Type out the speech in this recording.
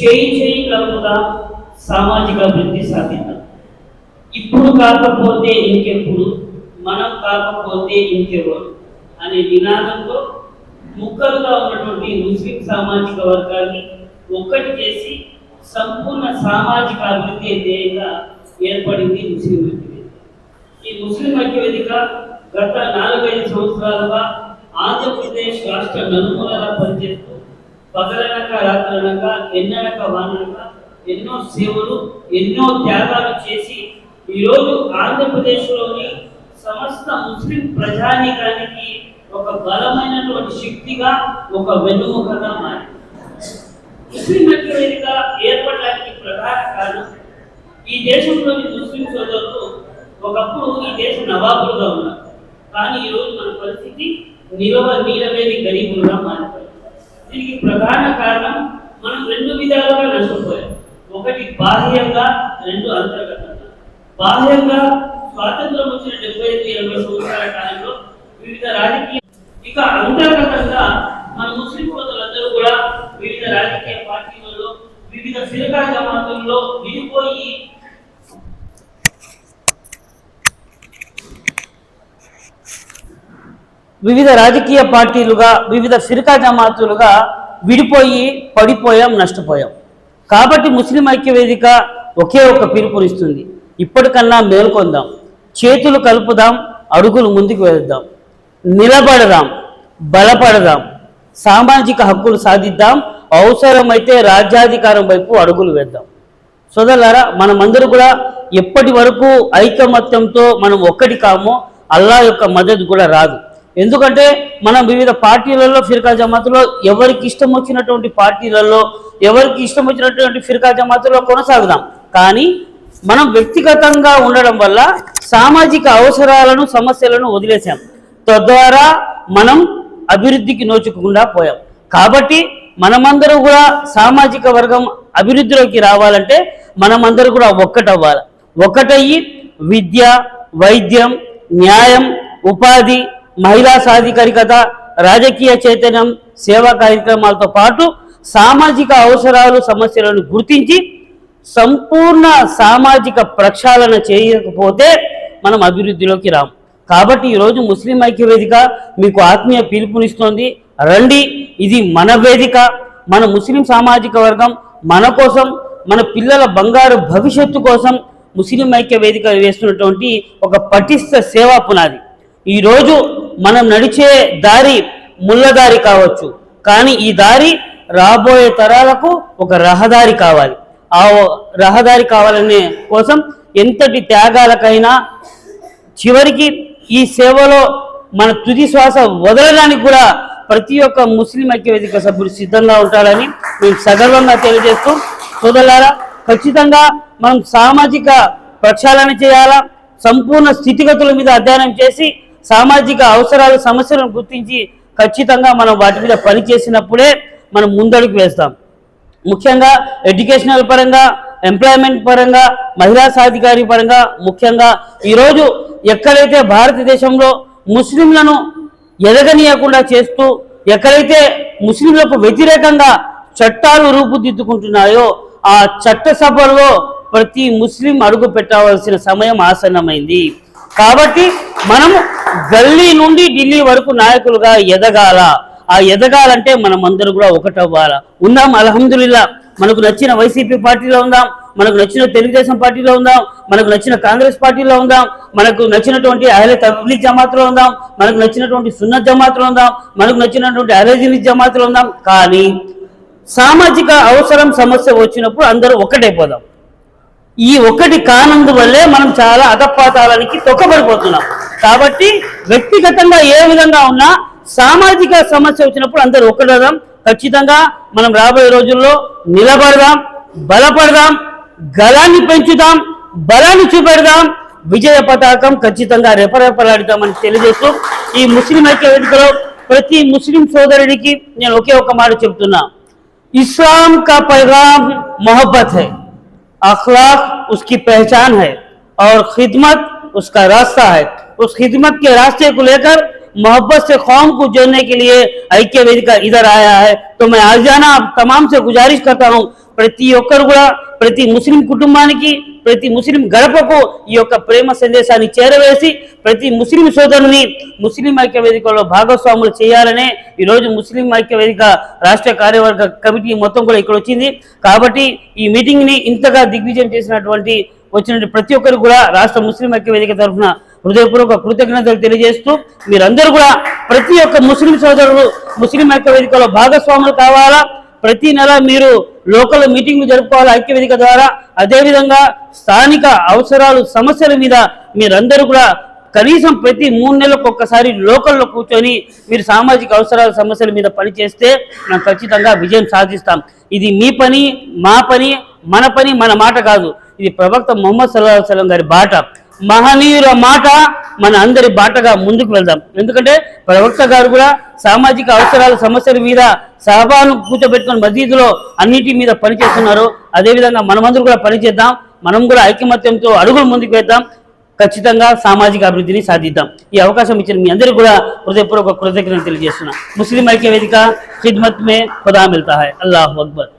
చేయి చేయి కలుపుగా సామాజిక అభివృద్ధి సాధిద్దాం. ఇప్పుడు కాకపోతే ఇంకెప్పుడు మనం కాకపోతే ఇంకెవరు అనే నినాదంతో ముక్కలుగా ఉన్నటువంటి ముస్లిం సామాజిక వర్గాన్ని ఒక్కటి చేసి సంపూర్ణ సామాజిక అభివృద్ధి ధ్యేయంగా ఏర్పడింది ముస్లిం ఐక్యవేదిక. ఈ ముస్లిం ఐక్యవేదిక గత నాలుగైదు సంవత్సరాలుగా ఆంధ్రప్రదేశ్ రాష్ట్ర నలుమూలలా పనిచేస్తూ పగలనక రాత్రనక ఎన్నడక వాననక ఎన్నో సేవలు ఎన్నో త్యాగాలు చేసి ఈరోజు ఆంధ్రప్రదేశ్లోని సమస్త ముస్లిం ప్రజానీకానికి ఒక బలమైనటువంటి శక్తిగా ఒక వెన్నుముకగా మారింది. ముస్లిం ఐక్యవేదిక ఏర్పడడానికి ప్రధాన కారణం ఈ దేశంలోని ముస్లిం సోదరులు ఒకప్పుడు ఈ దేశ నవాబులుగా ఉన్నారు. కానీ ఈరోజు మన పరిస్థితి నిలవ నీలవేది గరీబులుగా మారింది. దీనికి ప్రధాన కారణం మనం రెండు విధాలుగా నష్టపోయాం ఒకటి బాహ్యంగా రెండు అంతర్గతంగా. బాహ్యంగా స్వాతంత్రం వచ్చిన డెబ్బై ఐదు ఎనభై సంవత్సరాల కాలంలో వివిధ రాజకీయ ఇక అంతర్గతంగా మన ముస్లిం కోతలందరూ కూడా వివిధ రాజకీయ పార్టీలలో వివిధ ఫిరకా మార్గంలో విడిపోయి వివిధ రాజకీయ పార్టీలుగా వివిధ ఫిర్కా జమాతులుగా విడిపోయి పడిపోయాం నష్టపోయాం. కాబట్టి ముస్లిం ఐక్య వేదిక ఒకే ఒక పిలుపునిస్తుంది. ఇప్పటికన్నా మేల్కొందాం. చేతులు కలుపుదాం అడుగులు ముందుకు వేద్దాం. నిలబడదాం బలపడదాం. సామాజిక హక్కులు సాధిద్దాం అవసరమైతే రాజ్యాధికారం వైపు అడుగులు వేద్దాం. సోదరులారా మనమందరూ కూడా ఎప్పటి వరకు ఐకమత్యంతో మనం ఒక్కటి కామో అల్లా యొక్క మద్దతు కూడా రాదు. ఎందుకంటే మనం వివిధ పార్టీలలో ఫిర్కా జమాతులో ఎవరికి ఇష్టం వచ్చినటువంటి పార్టీలలో ఎవరికి ఇష్టం వచ్చినటువంటి ఫిర్కా జమాతులో కొనసాగుదాం. కానీ మనం వ్యక్తిగతంగా ఉండడం వల్ల సామాజిక అవసరాలను సమస్యలను వదిలేసాం తద్వారా మనం అభివృద్ధికి నోచుకుండా పోయాం. కాబట్టి మనమందరం కూడా సామాజిక వర్గం అభివృద్ధిలోకి రావాలంటే మనమందరం కూడా ఒక్కటవ్వాలి. ఒక్కటయ్యి విద్య వైద్యం న్యాయం ఉపాధి మహిళా సాధికారికత రాజకీయ చైతన్యం సేవా కార్యక్రమాలతో పాటు సామాజిక అవసరాలు సమస్యలను గుర్తించి సంపూర్ణ సామాజిక ప్రక్షాళన చేయకపోతే మనం అభివృద్ధిలోకి రాము కాబట్టి ఈరోజు ముస్లిం ఐక్య వేదిక మీకు ఆత్మీయ పిలుపునిస్తోంది. రండి ఇది మన వేదిక. మన ముస్లిం సామాజిక వర్గం మన కోసం మన పిల్లల బంగారు భవిష్యత్తు కోసం ముస్లిం ఐక్య వేదిక వేస్తున్నటువంటి ఒక పటిష్ట సేవా పునాది. ఈరోజు మనం నడిచే దారి ముళ్ళదారి కావచ్చు. కానీ ఈ దారి రాబోయే తరాలకు ఒక రహదారి కావాలి. ఆ రహదారి కావాలనే కోసం ఎంతటి త్యాగాలకైనా చివరికి ఈ సేవలో మన తుది శ్వాస వదలడానికి కూడా ప్రతి ఒక్క ముస్లిం ఐక్యవేదిక సభ్యులు సిద్ధంగా ఉంటారని మేము సగర్వంగా తెలియజేస్తూ సోదరులారా ఖచ్చితంగా మనం సామాజిక ప్రక్షాళన చేయాలా సంపూర్ణ స్థితిగతుల మీద అధ్యయనం చేసి సామాజిక అవసరాలు సమస్యలను గుర్తించి ఖచ్చితంగా మనం వాటి మీద పని చేసినప్పుడే మనం ముందడుగు వేస్తాం. ముఖ్యంగా ఎడ్యుకేషనల్ పరంగా ఎంప్లాయ్మెంట్ పరంగా మహిళా సాధికారి పరంగా ముఖ్యంగా ఈరోజు ఎక్కడైతే భారతదేశంలో ముస్లింలను ఎదగనీయకుండా చేస్తూ ఎక్కడైతే ముస్లింలకు వ్యతిరేకంగా చట్టాలు రూపుదిద్దుకుంటున్నాయో ఆ చట్టసభల్లో ప్రతి ముస్లిం అడుగు పెట్టవలసిన సమయం ఆసన్నమైంది. కాబట్టి మనము గల్లీ నుండి ఢిల్లీ వరకు నాయకులుగా ఎదగాల. ఆ ఎదగాలంటే మనం అందరూ కూడా ఒకటవ్వాలా. ఉందాం అలహందుల్లా మనకు నచ్చిన వైసీపీ పార్టీలో ఉందాం మనకు నచ్చిన తెలుగుదేశం పార్టీలో ఉందాం మనకు నచ్చిన కాంగ్రెస్ పార్టీలో ఉందాం మనకు నచ్చినటువంటి అహ్లే తబ్లీగ్ జమాత్లో ఉందాం మనకు నచ్చినటువంటి సున్నత్ జమాత్లో ఉందాం మనకు నచ్చినటువంటి అహ్లే జమాత్లో ఉందాం. కానీ సామాజిక అవసరం సమస్య వచ్చినప్పుడు అందరూ ఒక్కటైపోదాం ఈ ఒక్కటి కానందువల్లే మనం చాలా అధపాతాలనికి తొక్కబడిపోతున్నాం. కాబట్టి వ్యక్తిగతంగా ఏ విధంగా ఉన్నా సామాజిక సమస్య వచ్చినప్పుడు అందరూ ఒక్కడదాం ఖచ్చితంగా మనం రాబోయే రోజుల్లో నిలబడదాం బలపడదాం గలాన్ని పెంచుదాం బలాన్ని చూపెడదాం విజయ పతాకం ఖచ్చితంగా రెపరెపలాడతామని తెలియజేస్తూ ఈ ముస్లిం ఐక్య వేదికలో ప్రతి ముస్లిం సోదరుడికి నేను ఒకే ఒక మాట చెప్తున్నా इस्लाम का पैगाम मोहब्बत है अखलाक उसकी पहचान है और खिदमत उसका रास्ता है उस खिदमत के रास्ते को लेकर मोहब्बत से कौम को जोड़ने के लिए ఐక్య వేదిక ఇదర్ ఆయా है तो मैं आजाना आप तमाम से गुजारिश करता हूँ ప్రతి ఒక్కరు కూడా ప్రతి ముస్లిం కుటుంబానికి ప్రతి ముస్లిం గడపకు ఈ యొక్క ప్రేమ సందేశాన్ని చేరవేసి ప్రతి ముస్లిం సోదరుని ముస్లిం ఐక్య వేదికలో భాగస్వాములు చేయాలనే ఈరోజు ముస్లిం ఐక్య వేదిక రాష్ట్ర కార్యవర్గ కమిటీ మొత్తం కూడా ఇక్కడ వచ్చింది కాబట్టి ఈ మీటింగ్ ని ఇంతగా దిగ్విజయం చేసినటువంటి వచ్చిన ప్రతి ఒక్కరు కూడా రాష్ట్ర ముస్లిం ఐక్య వేదిక తరఫున హృదయపూర్వక కృతజ్ఞతలు తెలియజేస్తూ మీరందరూ కూడా ప్రతి ఒక్క ముస్లిం సోదరులు ముస్లిం ఐక్య వేదికలో భాగస్వాములు కావాలా? ప్రతి నెల మీరు లోకల్ మీటింగ్లు జరుపుకోవాలి ఐక్య వేదిక ద్వారా. అదేవిధంగా స్థానిక అవసరాలు సమస్యల మీద మీరందరూ కూడా కనీసం ప్రతి మూడు నెలలకు ఒక్కసారి లోకల్లో కూర్చొని మీరు సామాజిక అవసరాల సమస్యల మీద పనిచేస్తే మనం ఖచ్చితంగా విజయం సాధిస్తాం. ఇది మీ పని మా పని మన పని మన మాట కాదు. ఇది ప్రవక్త మొహమ్మద్ సల్లాహ్ సలం గారి బాట. మహనీయుల మాట మన అందరి బాటగా ముందుకు వెళ్దాం. ఎందుకంటే ప్రవక్త గారు కూడా సామాజిక అవసరాల సమస్యల మీద సహబాను కూర్చోబెట్టుకుని మసీదులో అన్నిటి మీద పనిచేస్తున్నారు. అదేవిధంగా మనమందరూ కూడా పనిచేద్దాం. మనం కూడా ఐకమత్యంతో అడుగులు ముందుకు వేద్దాం. ఖచ్చితంగా సామాజిక అభివృద్ధిని సాధిద్దాం. ఈ అవకాశం ఇచ్చిన మీ అందరికీ కూడా హృదయపూర్వక కృతజ్ఞతలు తెలియజేస్తున్నా. ముస్లిం ఐక్య వేదిక ఖిద్మత్ మే ఖుదా మిల్తా హై. అల్లాహ్ అక్బర్.